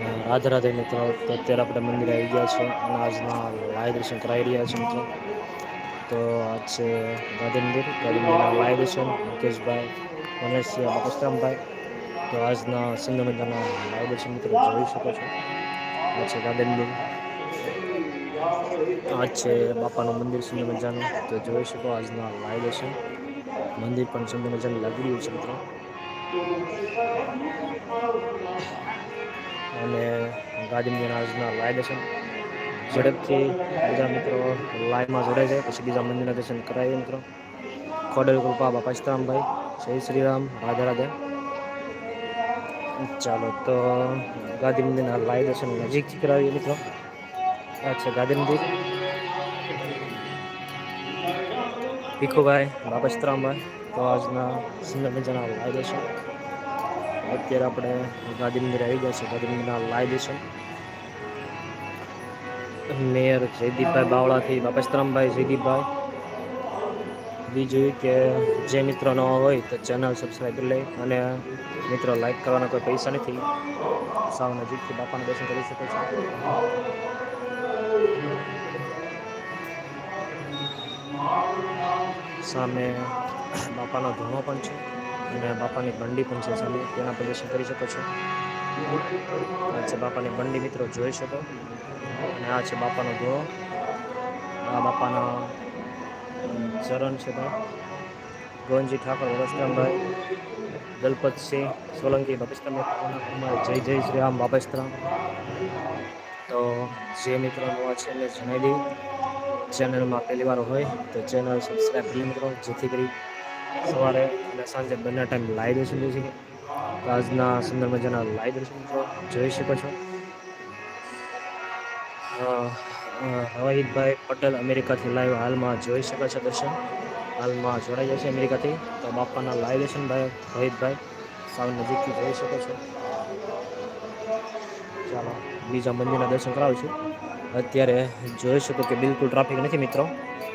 રાધે રાધે મિત્રો, તો અત્યારે આપણે મંદિરે આવી ગયા છે અને આજના લાય દર્શન કરાવી રહ્યા છે મિત્રો. તો આજ છે રાધે મંદિર રાધે મંદિરના લાય દર્શન, મુકેશભાઈ મનેશભાઈ બાપસ્તરામભાઈ તો આજના સુંદર મજાના લાય દર્શન મિત્રો જોઈ શકો છો. આ છે રાધે મંદિર. આજ છે બાપાનું મંદિર સુંદર મજાનું તો જોઈ શકો આજના લાય દર્શન. મંદિર પણ સુંદર મજાનું લાગી રહ્યું છે મિત્રો. અને ગાંધી આજના લાઈવ દર્શન ઝડપથી બીજા મિત્રો લાઈવમાં જોડાય છે. પછી બીજા મંદિરના દર્શન કરાવીએ મિત્રો. ખોડલ કૃપા બાપા સીતારામભાઈ. શ્રી રામ રાધે રાધે. ચાલો તો ગાંધી મંદિરના લાઈવ દર્શન નજીકથી કરાવીએ મિત્રો. આ છે ગાંધી મંદિર. ભીખુભાઈ, બાપા સીતારામભાઈ. તો આજના સુંદર મજાના લાઈવ દર્શન અત્યારે આપણે ગાંધી મંદિર આવી ગયા છે. ગાંધી મંદિરના લાઈવ દર્શન મેયર જયદીપભાઈ બાવળાથી બાપસ્તરામભાઈ જયદીપભાઈ. બીજું કે જે મિત્રો ન હોય તો ચેનલ સબસ્ક્રાઈબ કરી લે અને મિત્રો લાઈક કરવાના કોઈ પૈસા નથી. સાવ નજીકથી બાપાના દર્શન કરી શકો છો. સામે બાપાનો ધૂણો પણ છે. અને બાપાની બંડી પણ છે સામે તેના પર દર્શન કરી શકો છો. આ છે બાપાની બંડી મિત્રો, જોઈ શકો. અને આ છે બાપાનો ધૂણો આ બાપાના ચરણ છે ગોવનજી ઠાકોર વરસ્તરામભાઈ દલપતસિંહ, સોલંકી બાપસ્તરામભાઈ જય જય શ્રી રામ બાપસ્તરામ. તો જે મિત્રો નવા છે એને જણાવી દઈ ચેનલમાં પહેલી વાર હોય તો ચેનલ સબસ્ક્રાઈબ કરી મિત્રો, જેથી કરી સવારે અને સાંજે બંને ટાઈમ લાઈવ દર્શન જોઈ શકે તો આજના સુંદર મજાના લાઈવ દર્શન જોઈ શકો છો. રવાહિતભાઈ પટેલ અમેરિકાથી લાઈવ હાલમાં જોઈ શકે છે દર્શન. હાલમાં જોડાઈ જશે અમેરિકાથી. તો બાપાના લાઈવ દર્શન ભાઈ રોહિતભાઈ સાવ નજીકથી જોઈ શકો છો. ચાલો, બીજા મંદિરના દર્શન કરાવું છું. અત્યારે જોઈ શકો કે બિલકુલ ટ્રાફિક નથી મિત્રો.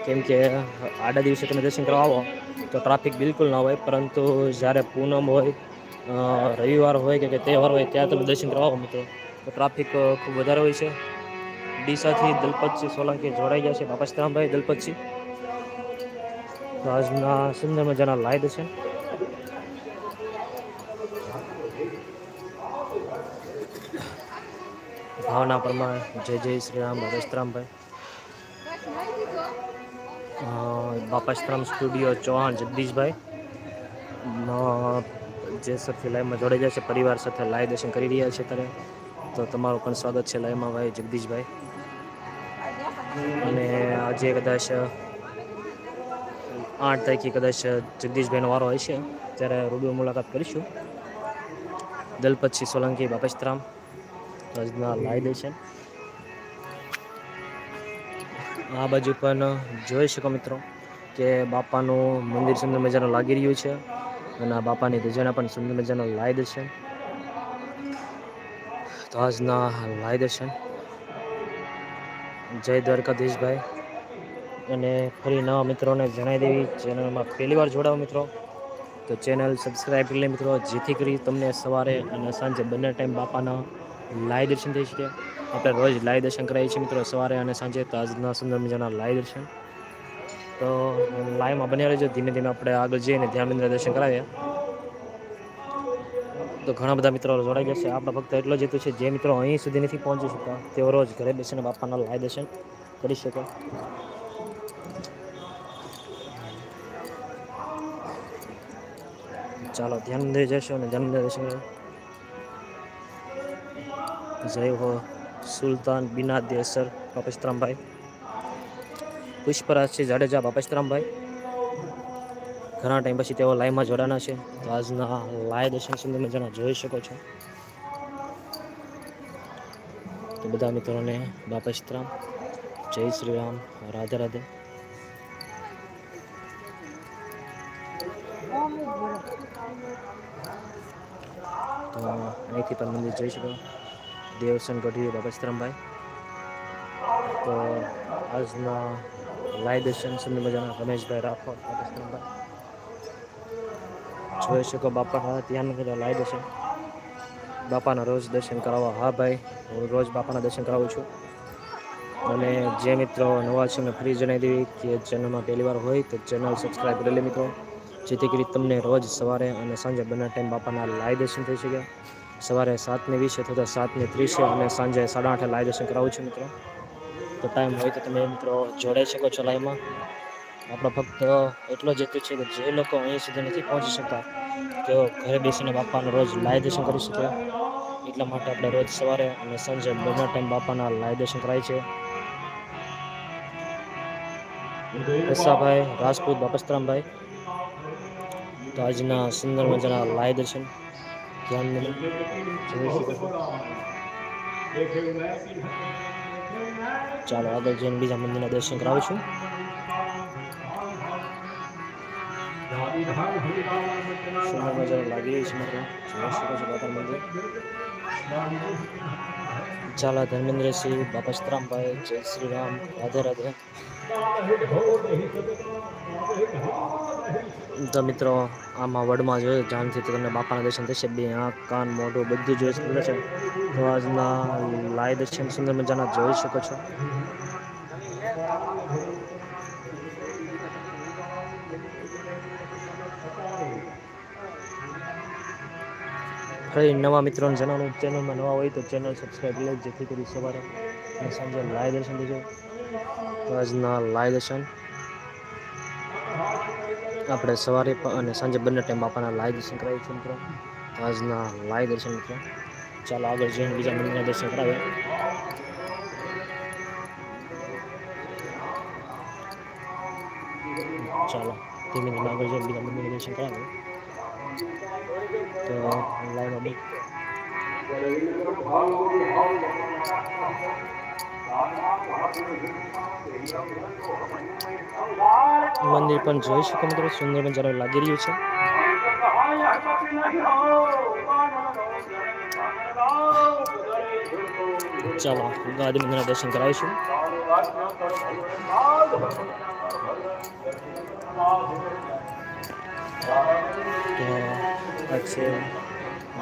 કેમ કે આડા દિવસે તમે દર્શન કરવા આવો, તો ટ્રાફિક બિલકુલ ના હોય, પરંતુ જ્યારે પૂનમ હોય રવિવાર હોય કે તહેવાર હોય, ત્યાં તમે દર્શન કરવા આવો મિત્રો. તો ટ્રાફિક ખૂબ વધારે હોય છે. ડીસાથી દલપતસિંહ સોલંકી જોડાઈ ગયા છે. બાપસ્તરામભાઈ દલપતસિંહ તો આજના સુંદર મજાના લાઈટ દર્શન ભાવના પ્રમાણે. જય જય શ્રી રામ બાપસ્તરામભાઈ બાપાશ્રામ સ્ટુડિયો ચૌહાણ, જગદીશભાઈ. જે સાથે લાઈવમાં જોડાઈ જાય છે, પરિવાર સાથે લાઈવ દર્શન કરી રહ્યા છે ત્યારે તો તમારું પણ સ્વાગત છે લાઈવમાં, ભાઈ, જગદીશભાઈ. અને આજે કદાચ આઠ તારીખે કદાચ જગદીશભાઈનો વારો હોય છે ત્યારે રૂબરૂ મુલાકાત કરીશું. દલપતસિંહ સોલંકી બાપસ્તરામ આજના દે છે. આ બાજુ પણ જોઈ શકો મિત્રો કે બાપાનું મંદિર સુંદર મજાનું લાગી રહ્યું છે અને આ બાપાની ધજાના પણ સુંદર મજાનું દે છે. તો આજના દે છે. જય દ્વારકાધીશભાઈ. અને ફરી નવા મિત્રોને જણાવી દેવી ચેનલમાં પહેલી વાર જોડાવો મિત્રો. તો ચેનલ સબસ્ક્રાઈબ કરી લે મિત્રો, જેથી કરી તમને સવારે અને સાંજે બંને ટાઈમ બાપાના લાઈવ દર્શન થઈ શકે. આપણે રોજ લાઈવ દર્શન કરાવીએ છીએ મિત્રો, સવારે અને સાંજે તો આજના સુંદર મજાના લાઈવ દર્શન. તો લાઈવમાં બન્યા રહેજો, ધીમે ધીમે આપણે આગળ જઈને ધ્યાનમંદિર દર્શન કરાવીએ. તો ઘણા બધા મિત્રો જોડાઈ ગયા છે. આપણે ફક્ત એટલો જ છે, જે મિત્રો અહીં સુધી નથી પહોંચી શકતા, તેઓ રોજ ઘરે બેસીને બાપાના લાઈવ દર્શન કરી શકે. ચાલો ધ્યાન દઈ જશો અને ધ્યાન દર્શન દર્શન જય હો, સુલતાન બિના દેસર બાપસ્તરામભાઈ છે જાડેજા બાપસ્તરામભાઈ ઘણા ટાઈમ પછી તેઓ લાઈવમાં જોડાના છે. તો આજના લાઈવ દર્શન સુંદર મજાના જોઈ શકો છો. તો બધા મિત્રોને બાપસ્તરામ જય શ્રી રામ, રાધે રાધે. તો અહીંથી પણ મંદિર જઈ શકો. દેવસન ગઢવી બાબસ્તરામભાઈ તો આજના લાઈવ દર્શન સુંદર મજાના રમેશભાઈ રાઠોડ બાબસ્તરામભાઈ જોઈ શકો બાપા હા, ત્યાં લાઈવ દર્શન. બાપાના રોજ દર્શન કરાવવા. હા ભાઈ, હું રોજ બાપાના દર્શન કરાવું છું. અને જે મિત્રો નવા છે, મેં ફ્રી જણાવી દેવી કે ચેનલમાં પહેલી વાર હોય તો ચેનલ સબસ્ક્રાઈબ કરી લે મિત્રો. જેથી કરી તમને રોજ સવારે અને સાંજે બંને ટાઈમ બાપાના લાઈવ દર્શન થઈ શકે. સવારે સાતને વીસે અથવા સાતને ત્રીસે અને સાંજે સાડા આઠે લાઈવ દર્શન કરાવું છું મિત્રો. તો ટાઈમ હોય તો તમે મિત્રો જોડાઈ શકો છો લાઈવમાં આપણો ફક્ત એટલો જ હેતુ છે કે જે લોકો અહીં સુધી નથી પહોંચી શકતા, તેઓ ઘરે બેસીને બાપાનો રોજ લાઈવ દર્શન કરી શકે. એટલા માટે આપણે રોજ સવારે અને સાંજે બંને ટાઈમ બાપાના લાઈવ દર્શન કરાય છે. કસાભાઈ રાજપૂત, બાપસ્તરામભાઈ. તો આજના સુંદર મજાના લાઈવ દર્શન. ધ્યાન ચાલો આગળ જઈને બીજા મંદિરના દર્શન કરાવું છું। લાગી રહી છે જોઈ શકો છો બાપા મંદિર ચાલો ધર્મેન્દ્રસિંહ બાપસ્તરામભાઈ જય શ્રી રામ, રાધે રાધે. તો મિત્રો, આમાં વડમાં જોઈએ જાણથી તો તમને બાપાના દર્શન થશે, બે આંખ, કાન, મોઢું, બધું જોઈ શકે છે. તો આજના લાઈવ દર્શન સુંદર મજાના જોઈ શકો છો. ફરી નવા મિત્રોને જણાવું ચેનલમાં નવા હોય તો ચેનલ સબસ્ક્રાઈબ લે જેથી કરી સવારે અને સાંજે લાય દર્શન થઈ તો આજના લાય દર્શન આપણે સવારે અને સાંજે બંને ટાઈમ બાપાના લાય દર્શન કરાવીએ છીએ મિત્રો. આજના લાય દર્શન મિત્રો. ચાલો આગળ જઈને બીજા મંદિરના દર્શન કરાવીએ. ચાલો, ધીમે ધીમે આગળ જઈને બીજા મંદિરના દર્શન કરાવીએ. તો લાઈવ બી. મંદિર પણ જોઈ શકો મિત્રો, સુંદર નજારો લાગી રહ્યું છે. ચાલો ગાદી મંદિરના દર્શન કરાવીશું. Thank આ છે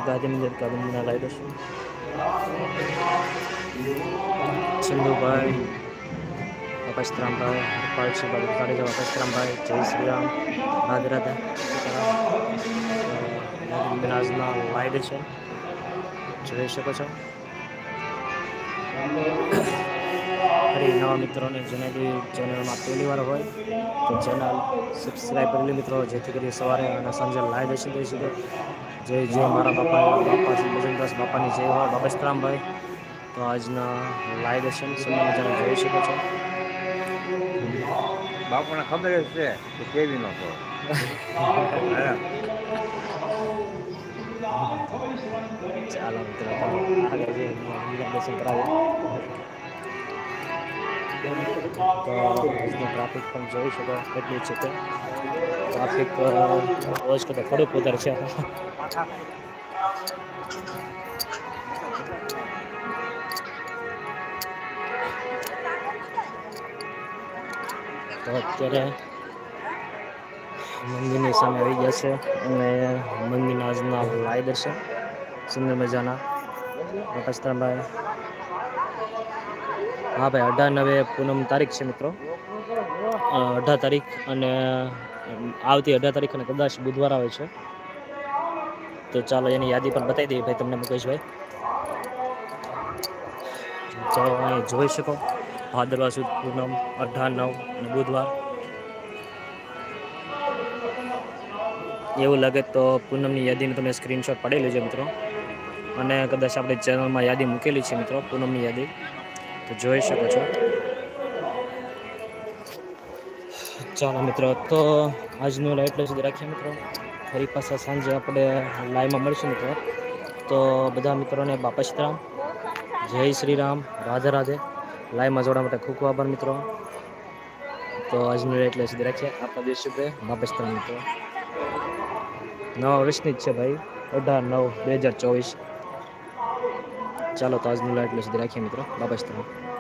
ગાદી મંદિરના લાવી દર્શન ચંદુભાઈ અપસ્તરામભાઈ હરપાલસિંહભાઈ જાડેજા અપસ્તરામભાઈ જય શ્રી રામ રાધે રાધે રાજના લાઈવ છે જોઈ શકો છો ફરી નવા મિત્રોને જેને બી ચેનલમાં પહેલી વાર હોય તો ચેનલ સબસ્ક્રાઈબ કરેલી મિત્રો. જેથી કરી સવારે અને સાંજે લાઈવ દર્શન કરી શકે જય જય મારા બાપા બાપા શ્રી ભજનદાસ બાપાની જય હોય. બાપસ્તરામભાઈ તો આજના લાઈવ દર્શન સુંદર મજાના જોઈ શકો છો. બાપુને ખબર જ છે કે કેવી નો ચાલો મિત્રો આગળ જઈએ. દર્શન કરાવીએ ટ્રાફિક પણ જોઈ શકો એટલું છે તે ટ્રાફિક રોજ કરતાં થોડુંક વધારે છે તો અત્યારે મંદિરની સામે આવી ગયા છે અને મંદિરના આજના લાઈ દર્શન સુંદર મજાના પ્રકાશતરામભાઈ હા ભાઈ, અઢાર નવે પૂનમ તારીખ છે મિત્રો. અઢાર તારીખ અને આવતી અઢાર તારીખ અને કદાચ બુધવાર આવે છે. તો ચાલો એની યાદી પણ બતાવી દઈએ ભાઈ તમને મુકેશભાઈ. ચાલો અહીં જોઈ શકો. ભાદરવા સુદ પૂનમ, અઢાર, નવ અને બુધવાર. એવું લાગે તો પૂનમની યાદીનું તમે સ્ક્રીનશોટ પડેલી છે મિત્રો. અને કદાચ આપણે ચેનલમાં યાદી મૂકેલી છે મિત્રો, પૂનમની યાદી. તો જોઈ શકો છો. ચાલો મિત્રો, તો આજનું લાઈવ એટલે સુધી રાખીએ મિત્રો. ફરી પાછા સાંજે આપણે લાઈવમાં મળીશું મિત્રો. તો બધા મિત્રોને બાપા સીતારામ જય શ્રી રામ, રાધે રાધે. લાઈવમાં જોડવા માટે ખૂબ ખૂબ આભાર મિત્રો. તો આજનું એટલે સુધી રાખીએ. આપણા દિવસ શુભ બાપા સીતારામ મિત્રો. નવા વર્ષની જ છે ભાઈ. અઢાર નવ, બે હજાર ચોવીસ. ચાલો તો આજનું લાઈટ એટલે સુધી રાખીએ મિત્રો બાપા સીતારામ